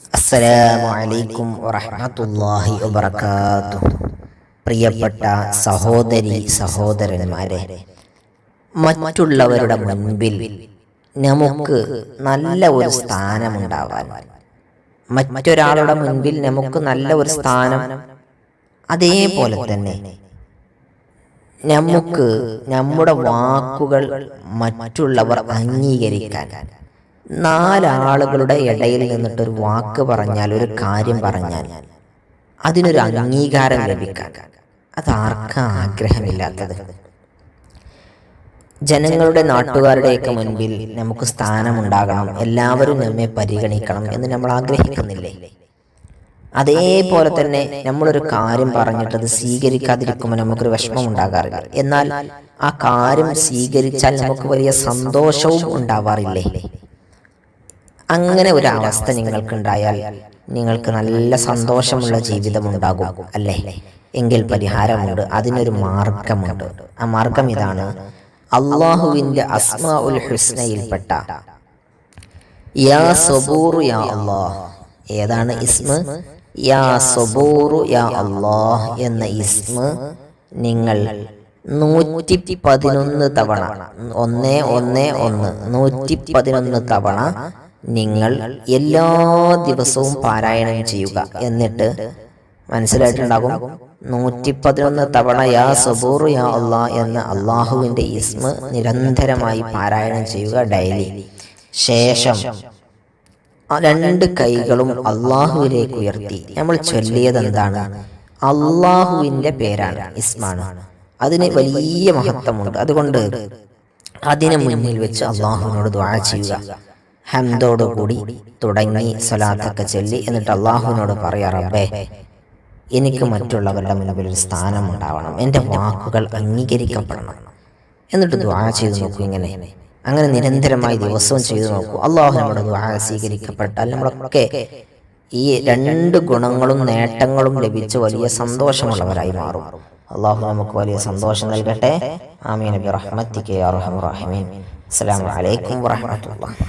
അസ്സലാമു അലൈക്കും വറഹ്മത്തുള്ളാഹി വബറകാതുഹു. പ്രിയപ്പെട്ട സഹോദരി സഹോദരന്മാരെ മറ്റുള്ളവരുടെ മുൻപിൽ നമുക്ക് നല്ല ഒരു സ്ഥാനമുണ്ടാവാൻ മറ്റൊരാളുടെ മുൻപിൽ നമുക്ക് നല്ല ഒരു സ്ഥാനം അതേപോലെ തന്നെ നമുക്ക് നമ്മുടെ വാക്കുകൾ മറ്റുള്ളവർ അംഗീകരിക്കാൻ നാലാളുകളുടെ ഇടയിൽ നിന്നിട്ട് ഒരു വാക്ക് പറഞ്ഞാൽ ഒരു കാര്യം പറഞ്ഞാൽ അതിനൊരു അംഗീകാരം ലഭിക്കാൻ. അത് ആർക്കാ ആഗ്രഹമില്ലാത്തത്? ജനങ്ങളുടെ നാട്ടുകാരുടെയൊക്കെ മുൻപിൽ നമുക്ക് സ്ഥാനമുണ്ടാകണം എല്ലാവരും നമ്മെ പരിഗണിക്കണം എന്ന് നമ്മൾ ആഗ്രഹിക്കുന്നില്ലേ? അതേപോലെ തന്നെ നമ്മളൊരു കാര്യം പറഞ്ഞിട്ട് അത് സ്വീകരിക്കാതിരിക്കുമ്പോൾ നമുക്കൊരു വിഷമം ഉണ്ടാകാറില്ല എന്നാൽ ആ കാര്യം സ്വീകരിച്ചാൽ നമുക്ക് വലിയ സന്തോഷവും ഉണ്ടാവാറില്ലേ? അങ്ങനെ ഒരു അവസ്ഥ നിങ്ങൾക്കുണ്ടായാൽ നിങ്ങൾക്ക് നല്ല സന്തോഷമുള്ള ജീവിതം ഉണ്ടാകും അല്ലേ? എങ്കിൽ പരിഹാരമുണ്ട്. അതിനൊരു മാർഗമുണ്ട്. ആ മാർഗം ഇതാണ് അള്ളാഹുവിന്റെ അസ്മാ ഉൽ ഹുസ്നയിൽപ്പെട്ട യാ സബൂറു യാ അള്ളാഹ്. ഏതാണ് ഇസ്മ? യാ സബൂറു യാ അള്ളാഹ് എന്ന ഇസ്മ നിങ്ങൾ നൂറ്റി പതിനൊന്ന് തവണ. ഒന്ന് ഒന്ന് ഒന്ന് നൂറ്റി പതിനൊന്ന് തവണ നിങ്ങൾ എല്ലാ ദിവസവും പാരായണം ചെയ്യുക. എന്നിട്ട് മനസ്സിലായിട്ടുണ്ടാകും നൂറ്റി പതിനൊന്ന് തവണ യാ സബൂർ യാ അള്ളാ എന്ന അള്ളാഹുവിന്റെ ഇസ്മ നിരന്തരമായി പാരായണം ചെയ്യുക ഡെയിലി. ശേഷം രണ്ട് കൈകളും അള്ളാഹുവിലേക്ക് ഉയർത്തി. നമ്മൾ ചൊല്ലിയത് എന്താണ്? അള്ളാഹുവിന്റെ പേരാണ് ഇസ്മാണ്. അതിന് വലിയ മഹത്വമുണ്ട്. അതുകൊണ്ട് അതിന് മുന്നിൽ വെച്ച് അള്ളാഹുവിനോട് ദ്വാര ചെയ്യുക. ഹംദോടുകൂടി തുടങ്ങി സ്വലാത്തൊക്കെ ചൊല്ലി എന്നിട്ട് അള്ളാഹുവിനോട് പറയാ റബ്ബേ എനിക്ക് മറ്റുള്ളവരുടെ മുൻപിൽ ഒരു സ്ഥാനം ഉണ്ടാവണം. എന്റെ വാക്കുകൾ അംഗീകരിക്കപ്പെടണം. എന്നിട്ട് ദ്വാ ചെയ്തു നോക്കൂ ഇങ്ങനെ. അങ്ങനെ നിരന്തരമായി ദിവസവും ചെയ്തു നോക്കൂ. അള്ളാഹു നമ്മുടെ ദ്വാ സ്വീകരിക്കപ്പെട്ടാൽ നമ്മളൊക്കെ ഈ രണ്ട് ഗുണങ്ങളും നേട്ടങ്ങളും ലഭിച്ച് വലിയ സന്തോഷമുള്ളവരായി മാറും. അള്ളാഹു നമുക്ക് വലിയ സന്തോഷം നൽകട്ടെ. ആമീൻ. നബി റഹ്മത്തിക്ക് അർഹമുറഹിമീൻ അസ്സലാമു അലൈക്കും വറഹ്മത്തുള്ളാഹി